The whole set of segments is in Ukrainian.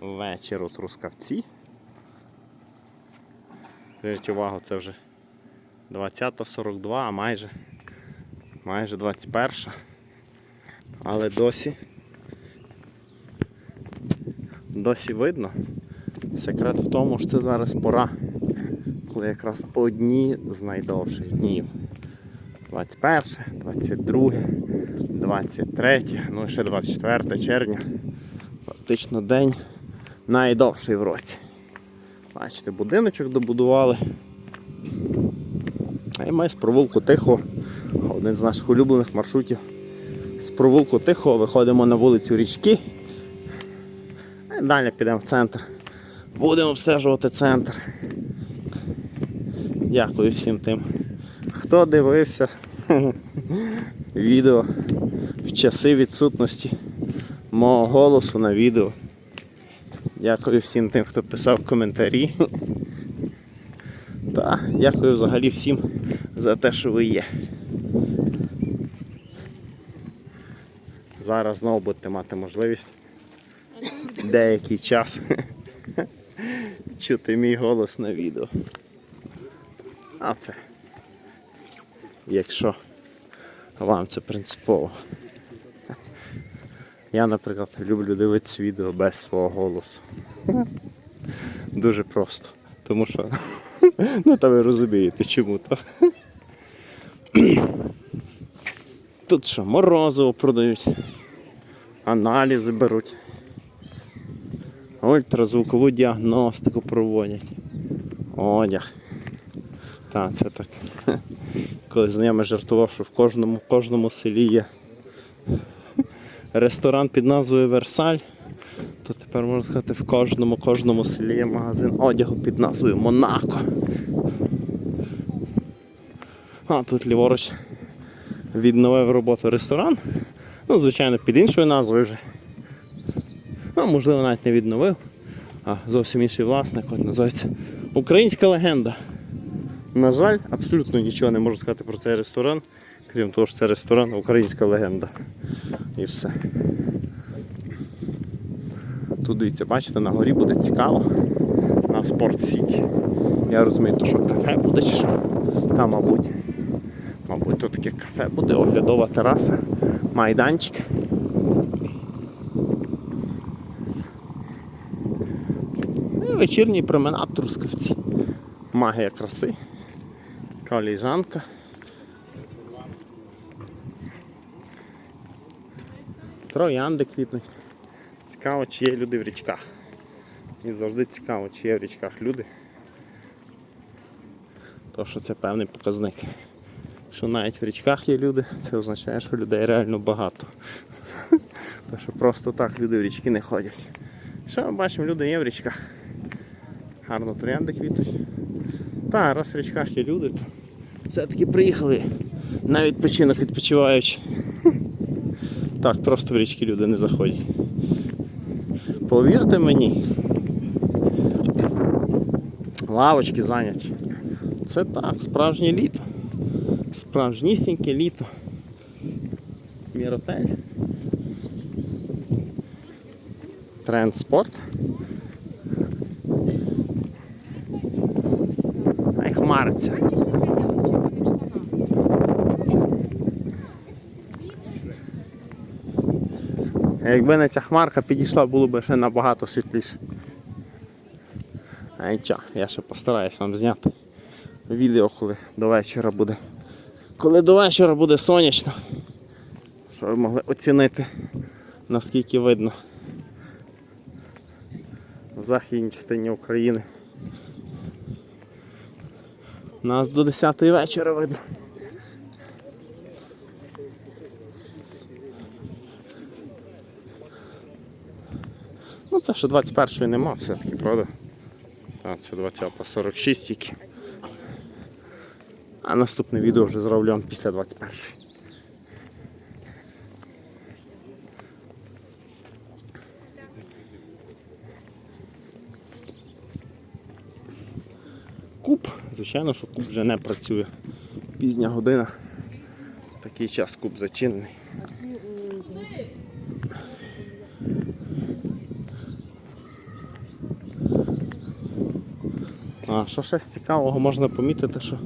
вечір у Трускавці. Зверніть увагу, це вже 20.42, а майже, майже 21. Але досі, досі видно. Секрет в тому, що це зараз пора, коли якраз одні з найдовших днів. 21, 22, 23, ну і ще 24 червня. Фактично день найдовший в році. Бачите, будиночок добудували. І ми з провулку Тихого, один з наших улюблених маршрутів. З провулку Тихого виходимо на вулицю Річки. І далі підемо в центр. Будемо обстежувати центр. Дякую всім тим, хто дивився відео в часи відсутності мого голосу на відео. Дякую всім тим, хто писав коментарі. Та дякую взагалі всім за те, що ви є. Зараз знову будете мати можливість деякий час чути мій голос на відео. А це. Якщо вам це принципово. Я, наприклад, люблю дивитися відео без свого голосу. Дуже просто. Тому що, ну та ви розумієте, чому то. Тут що, морозиво продають, аналізи беруть, ультразвукову діагностику проводять, одяг. Та, це так. Коли знайомий жартував, що в кожному, в кожному селі є ресторан під назвою Версаль, то тепер можна сказати, в кожному кожному селі є магазин одягу під назвою Монако. А тут ліворуч відновив роботу ресторан. Ну, звичайно, під іншою назвою вже. Ну, можливо, навіть не відновив, а зовсім інший власник, от називається Українська легенда. На жаль, абсолютно нічого не можу сказати про цей ресторан, крім того, що це ресторан Українська легенда. І все. Тут дивіться, бачите, на горі буде цікаво. На Спорт Сіті. Я розумію, то що кафе буде чи що. Там, мабуть. Мабуть, тут таке кафе буде, оглядова тераса, майданчик. І вечірній променад Трускавці. Магія краси. Коліжанка. Троянди квітнуть. Цікаво, чи є люди в річках. І завжди цікаво, чи є в річках люди. То що це певний показник. Що навіть в річках є люди, це означає, що людей реально багато. То що просто так люди в річки не ходять. Що ми бачимо, люди є в річках. Гарно троянди квітуть. Та, раз в річках є люди, то все-таки приїхали на відпочинок відпочиваючи. Так, просто в річки люди не заходять. Повірте мені. Лавочки зайняті. Це так, справжнє літо. Справжнісіньке літо. Міротель. Тренд спорт. Ай, хмариться. Якби не ця хмарка підійшла, було б ще набагато світліше. А нічого, я ще постараюсь вам зняти відео, коли до вечора буде. Коли до вечора буде сонячно, щоб ви могли оцінити наскільки видно в західній частині України. Нас до 10 вечора видно. Ну це ще 21-ї нема все-таки, правда? Так, це 20.46 тільки. А наступне відео вже зроблю після 21-ї. Куб, звичайно, що куб вже не працює. Пізня година. Такий час куб зачинений. А що ще з цікавого можна помітити, що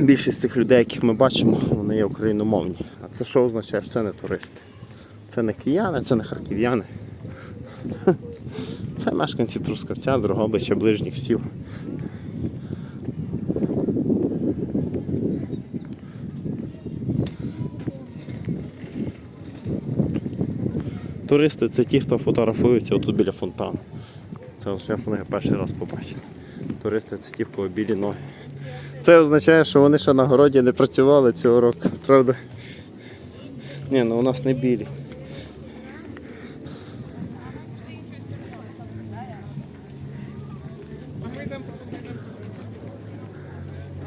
більшість цих людей, яких ми бачимо, вони є україномовні. А це що означає, що це не туристи? Це не кияни, це не харків'яни. Це мешканці Трускавця, Дрогобича, ближніх сіл. Туристи це ті, хто фотографується отут біля фонтану. Це що вони перший раз побачили. Туристи ті, білі ноги. Це означає, що вони ще на городі не працювали цього року, правда? Ні, ну у нас не білі.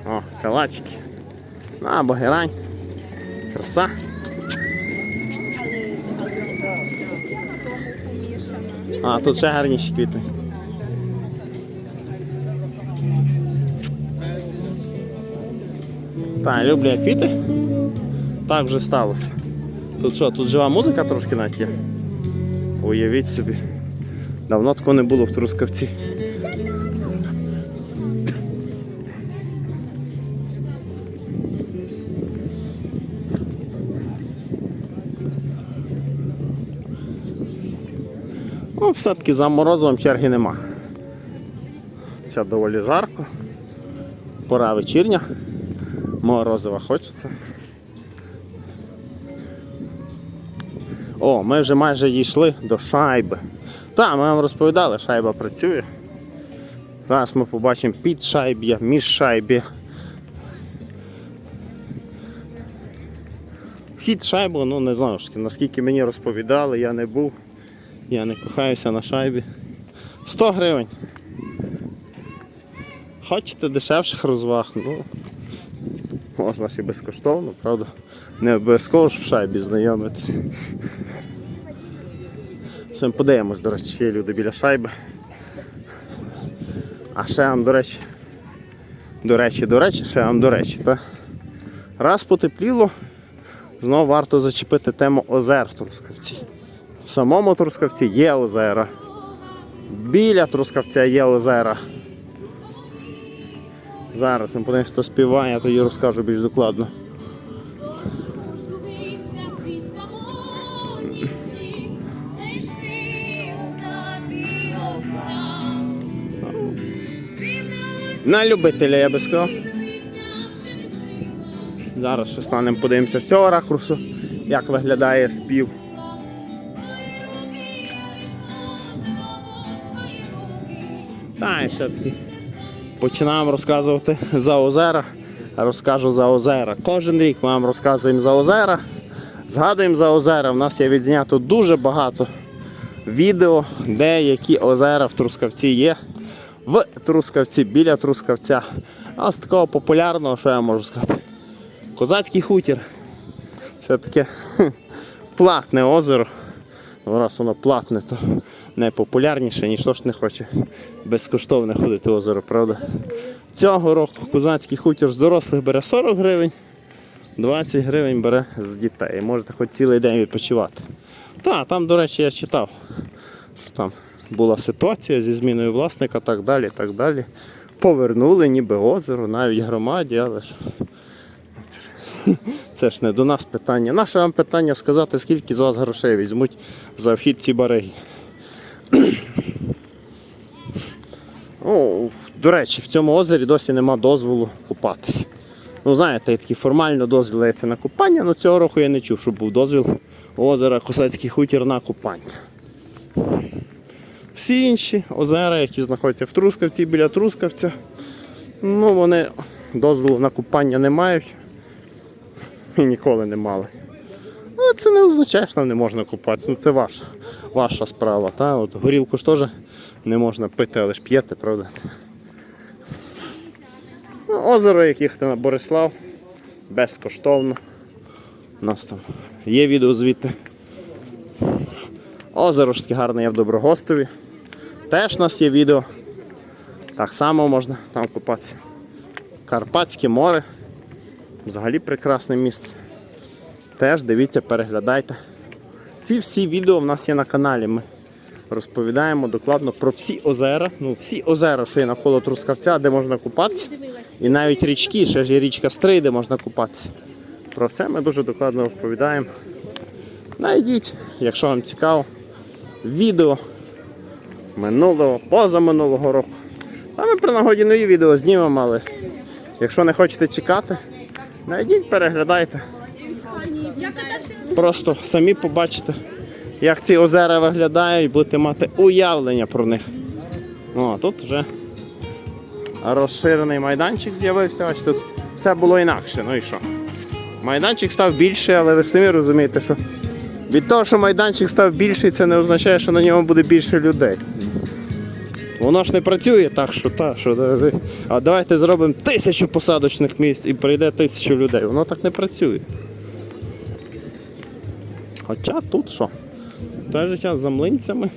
О, калачики. На, богерань. Краса. А, тут ще гарніші квіти. Так, люблю я квіти. Так вже сталося. Тут що, тут жива музика трошки навіть є? Уявіть собі. Давно такого не було в Трускавці. Ну, все-таки за морозивом черги нема. Це доволі жарко. Пора вечірня. Морозива хочеться. О, ми вже майже дійшли до шайби. Так, ми вам розповідали, шайба працює. Зараз ми побачимо під шайб'я, між шайбі. Вхід шайбу, ну не знаю, наскільки мені розповідали, я не був. Я не кохаюся на шайбі. 100 гривень. Хочете дешевших розваг, ну можна ще безкоштовно, правда? Не обов'язково ж в шайбі знайомитися. Сам подивимось, до речі, ще люди біля шайби. А ще вам, до речі, до речі, до речі, ще вам до речі, та? раз потепліло, знову варто зачепити тему озер в Трускавці. В самому Трускавці є озера. Біля Трускавця є озера. Зараз ми подивимось, хто співає, я тоді розкажу більш докладно. На любителя, я би сказав. Зараз ще станемо, подивимося з цього ракурсу, як виглядає спів. Та, і все-таки починаємо розказувати за озера. Розкажу за озера. Кожен рік ми вам розказуємо за озера. Згадуємо за озера. У нас є відзнято дуже багато відео, де які озера в Трускавці є. В Трускавці, біля Трускавця. А з такого популярного, що я можу сказати? Козацький хутір. Це таке платне озеро. Ну, Раз воно платне, то найпопулярніше, ніхто ж не хоче безкоштовне ходити в озеро, правда? Цього року козацький хутір з дорослих бере 40 гривень, 20 гривень бере з дітей. Можете хоч цілий день відпочивати. Так, там, до речі, я читав, що там була ситуація зі зміною власника, так далі, так далі. Повернули ніби озеро, навіть громаді, але ж це ж не до нас питання. Наше вам питання сказати, скільки з вас грошей візьмуть за вхід ці бариги. О, до речі, в цьому озері досі нема дозволу купатися. Ну, знаєте, є такий формально дозвіл дається на купання, але цього року я не чув, щоб був дозвіл озера Косацький хутір на купання. Всі інші озера, які знаходяться в Трускавці біля Трускавця, ну вони дозволу на купання не мають і ніколи не мали. Але це не означає, що там не можна купатися. Ну це ваша, ваша справа. Та? От горілку ж теж не можна пити, але ж п'єте, правда? Ну, озеро, яких на Борислав, безкоштовно. У нас там є відео звідти. Озеро ж таке гарне є в Доброгостові. Теж у нас є відео. Так само можна там купатися. Карпатське море. Взагалі прекрасне місце. Теж дивіться, переглядайте. Ці всі відео в нас є на каналі. Ми розповідаємо докладно про всі озера. Ну, всі озера, що є навколо Трускавця, де можна купатися. І навіть річки, ще ж є річка Стрий, де можна купатися. Про все ми дуже докладно розповідаємо. Найдіть, якщо вам цікаво, відео минулого, позаминулого року. А ми при нагоді нові відео знімемо, але якщо не хочете чекати, найдіть, переглядайте. Просто самі побачите, як ці озера виглядають, і будете мати уявлення про них. Ну, а тут вже розширений майданчик з'явився, ось тут все було інакше. Ну і що? Майданчик став більший, але ви ж самі розумієте, що від того, що майданчик став більший, це не означає, що на ньому буде більше людей. Воно ж не працює так, що та, що а давайте зробимо тисячу посадочних місць і прийде тисячу людей. Воно так не працює. Хоча тут що? В той же час за млинцями.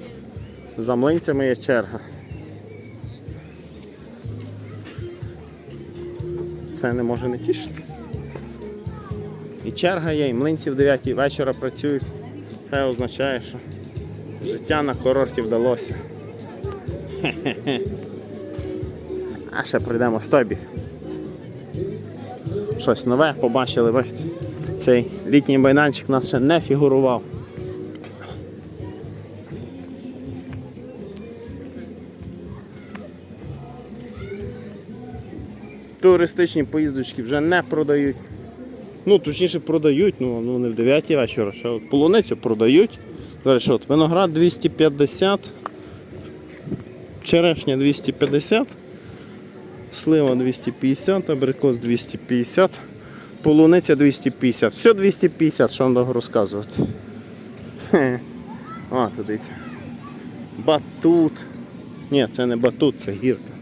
За млинцями є черга. Це не може не тішити. І черга є, і млинці в 9 вечора працюють. Це означає, що життя на курорті вдалося. Хе-хе-хе. А ще пройдемо з той бік. Щось нове побачили, бачите. Цей літній майданчик у нас ще не фігурував. Туристичні поїздочки вже не продають. Ну, точніше продають, ну, ну не в 9 вечора, ще от полуницю продають. Далі що, от, виноград 250, черешня 250, слива 250, абрикос 250, полуниця 250. Все 250, що вам довго розказувати. Хе. О, дивіться. Батут. Ні, це не батут, це гірка.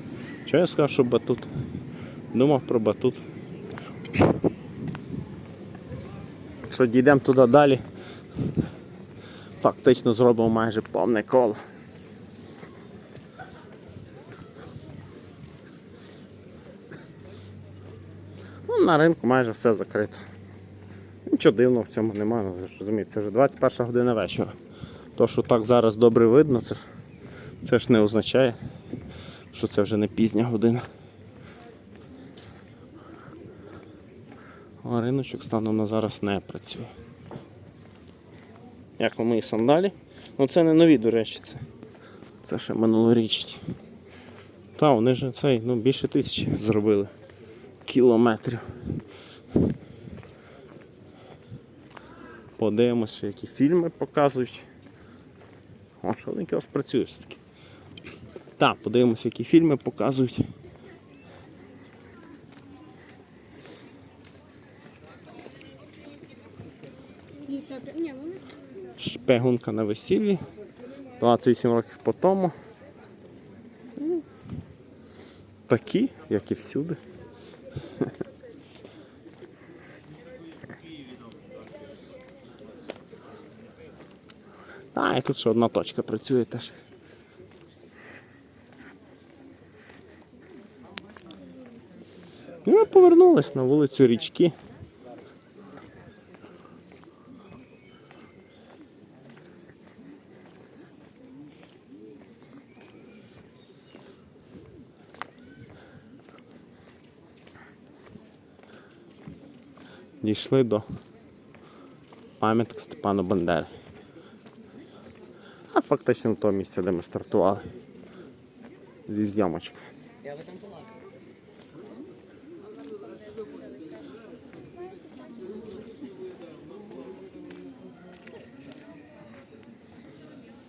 Чого я сказав, що батут? Думав про батут. Що дійдемо туди далі. Фактично зробимо майже повне коло. Ну, на ринку майже все закрито. Нічого дивного в цьому немає, ну, розумієте, це вже 21 година вечора. То, що так зараз добре видно, це ж, це ж не означає, що це вже не пізня година. А риночок станом на зараз не працює. Як мої сандалі. Ну це не нові, до речі, це, це ще минулорічні. Та, вони ж цей, ну, більше тисячі зробили кілометрів. Подивимося, які фільми показують. О, що вони якраз працює все-таки. Так, подивимося, які фільми показують. Ні, це прям- ні, вони Шпигунка на весіллі. 28 років по тому. Ну, Такі, як і всюди. Та, і тут ще одна точка працює теж. І ми повернулись на вулицю річки. Дійшли до пам'ятки Степану Бандери. А фактично того місця, де ми стартували зі зйомочки.